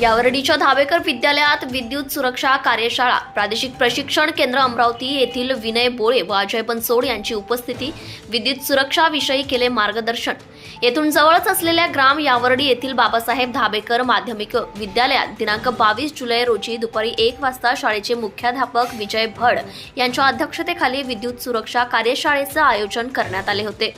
यावर्डीच्या धाबेकर विद्यालयात विद्युत सुरक्षा कार्यशाळा प्रादेशिक प्रशिक्षण केंद्र अमरावती येथील विनय बोळे व अजय बनसोड यांची उपस्थिती विद्युत सुरक्षाविषयी केले मार्गदर्शन. येथून जवळच असलेल्या ग्राम यावर्डी येथील बाबासाहेब धाबेकर माध्यमिक विद्यालयात दिनांक बावीस जुलै रोजी दुपारी एक वाजता शाळेचे मुख्याध्यापक विजय भड यांच्या अध्यक्षतेखाली विद्युत सुरक्षा कार्यशाळेचं आयोजन करण्यात आले होते.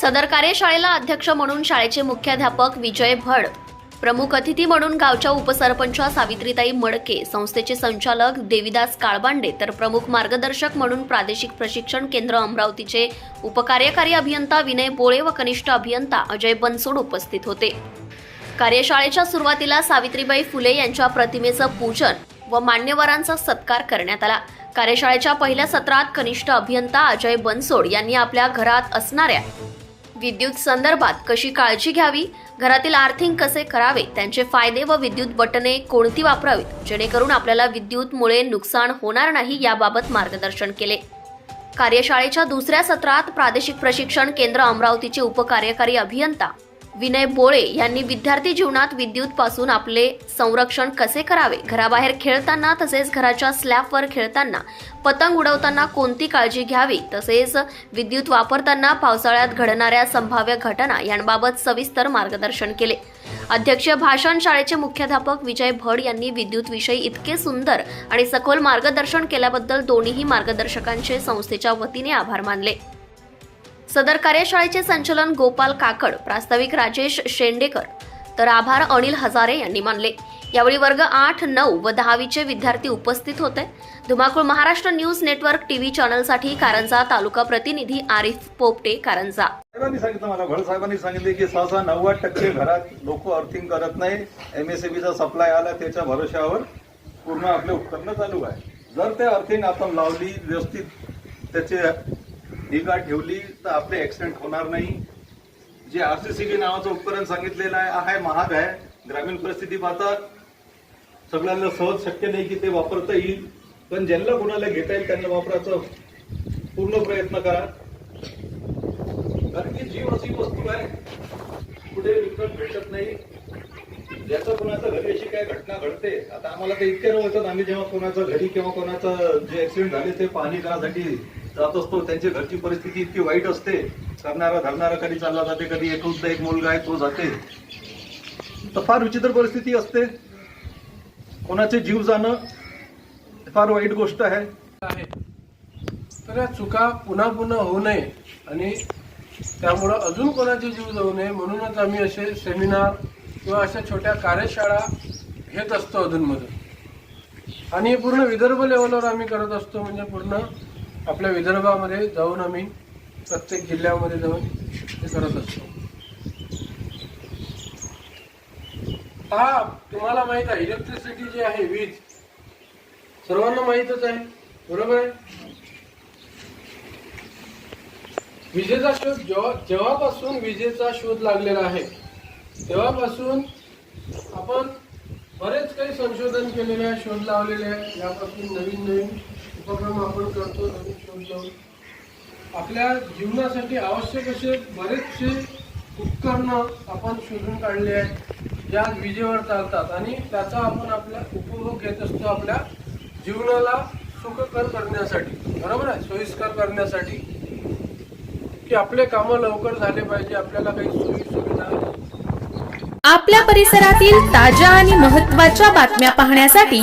सदर कार्यशाळेला अध्यक्ष म्हणून शाळेचे मुख्याध्यापक विजय भड प्रमुख अतिथी म्हणून गावच्या उपसरपंच सावित्रीताई मडके संस्थेचे संचालक देविदास काळबांडे तर प्रमुख मार्गदर्शक म्हणून प्रादेशिक प्रशिक्षण केंद्र अमरावतीचे उपकार्यकारी अभियंता विनय बोळे व कनिष्ठ अभियंता अजय बनसोड उपस्थित होते. कार्यशाळेच्या सुरुवातीला सावित्रीबाई फुले यांच्या प्रतिमेचं पूजन व मान्यवरांचा सत्कार करण्यात आला. कार्यशाळेच्या पहिल्या सत्रात कनिष्ठ अभियंता अजय बनसोड यांनी आपल्या घरात असणाऱ्या विद्युत संदर्भात कशी काळजी घ्यावी? घरातील आर्थिंग कसे करावे? त्यांचे फायदे व विद्युत बटणे कोणती वापरावीत? जेणेकरून आपल्याला विद्युतमुळे नुकसान होणार नाही याबाबत मार्गदर्शन केले. कार्यशाळेच्या दुसऱ्या सत्रात प्रादेशिक प्रशिक्षण केंद्र अमरावतीचे उपकार्यकारी अभियंता विनय बोळे यांनी विद्यार्थी जीवनात विद्युत पासून आपले संरक्षण कसे करावे? घराबाहेर खेळताना तसेच घराच्या स्लॅबवर खेळताना पतंग उडवताना कोणती काळजी घ्यावी? तसेच विद्युत वापरताना पावसाळ्यात घडणाऱ्या संभाव्य घटना यांबाबत सविस्तर मार्गदर्शन केले. अध्यक्षीय भाषण शाळेचे मुख्याध्यापक विजय भड यांनी विद्युत विषयी इतके सुंदर आणि सखोल मार्गदर्शन केल्याबद्दल दोन्ही मार्गदर्शकांचे संस्थेच्या वतीने आभार मानले. सदर कार्यशाळेचे संचलन गोपाल काकड प्रास्ताविक राजेश शेंडेकर. तर आभार अनिल हजारे यांनी मानले. यावेळी वर्ग आठ नऊ व दहावीचे विद्यार्थी उपस्थित होते. धुमाकूळ महाराष्ट्र न्यूज नेटवर्क टीव्ही चॅनलसाठी कारंजा तालुका प्रतिनिधी आरिफ पोपटे कारंजा. साहेबांनी सांगितलं मला भड साहेबांनी सांगितले की सहसा नव्वद टक्के घरात लोक अर्थिंग करत नाही. एमएसएबीचा सप्लाय आला त्याच्या भरोश्यावर पूर्ण आपले उपकरणं चालू आहे जर ते अर्थिंग आपण लावली व्यवस्थित त्याचे निगा ठेवली तर आपले ऍक्सिडेंट होणार नाही. जे आरसीसीबी नावाचं उपकरण सांगितलेलं आहे आहे महाग आहे. ग्रामीण परिस्थिती पाहता सगळ्यांना सहज शक्य नाही की ते वापरता येईल. पण ज्यांना कोणाला घेता येईल त्यांना वापरायचा पूर्ण प्रयत्न करा. कारण की जीव अशी वस्तू आहे कुठे विकत भेटत नाही. ज्याचं कोणाचं घरी अशी काय घटना घडते आता आम्हाला ते इतके नव्हतं आम्ही जेव्हा कोणाचं घरी किंवा कोणाचं जे ऍक्सिडेंट झाले ते पाहणी करासाठी जात असतो त्यांची घरची परिस्थिती इतकी वाईट असते. करणारा धरणारा कधी चालला जाते कधी एकुलता एक मुलगा आहे तो जाते. तर फार विचित्र परिस्थिती असते. कोणाचे जीव जाणं फार वाईट गोष्ट आहे. तर या चुका पुन्हा पुन्हा होऊ नये आणि त्यामुळं अजून कोणाचे जीव जाऊ नये म्हणूनच आम्ही असे सेमिनार किंवा अशा छोट्या कार्यशाळा घेत असतो अधूनमधून. आणि पूर्ण विदर्भ लेवलवर आम्ही करत असतो म्हणजे पूर्ण आपल्या विदर्भामध्ये जाऊन आम्ही प्रत्येक जिल्ह्यामध्ये जाऊन हे करत असतो. हा तुम्हाला माहीत आहे इलेक्ट्रिसिटी जी आहे वीज सर्वांना माहीतच आहे बरोबर आहे? विजेचा शोध जेव्हा जेव्हापासून विजेचा शोध लागलेला आहे तेव्हापासून आपण बरेच काही संशोधन केलेले आहे शोध लावलेले आहे यापासून नवीन नवीन उपक्रम आपण करतो नवीन शोध लावून आपल्या जीवनासाठी आवश्यक असे बरेचसे उपकरणं आपण शोधून काढले आहेत ज्या विजेवर चालतात आणि त्याचा आपण आपल्या उपभोग घेत असतो आपल्या जीवनाला सुखकर करण्यासाठी. बरोबर आहे? सोयीस्कर करण्यासाठी. की आपले कामं लवकर झाले पाहिजे आपल्याला काही सोयी सुविधा आपल्या परिसरातील ताज्या आणि महत्त्वाच्या बातम्या पाहण्यासाठी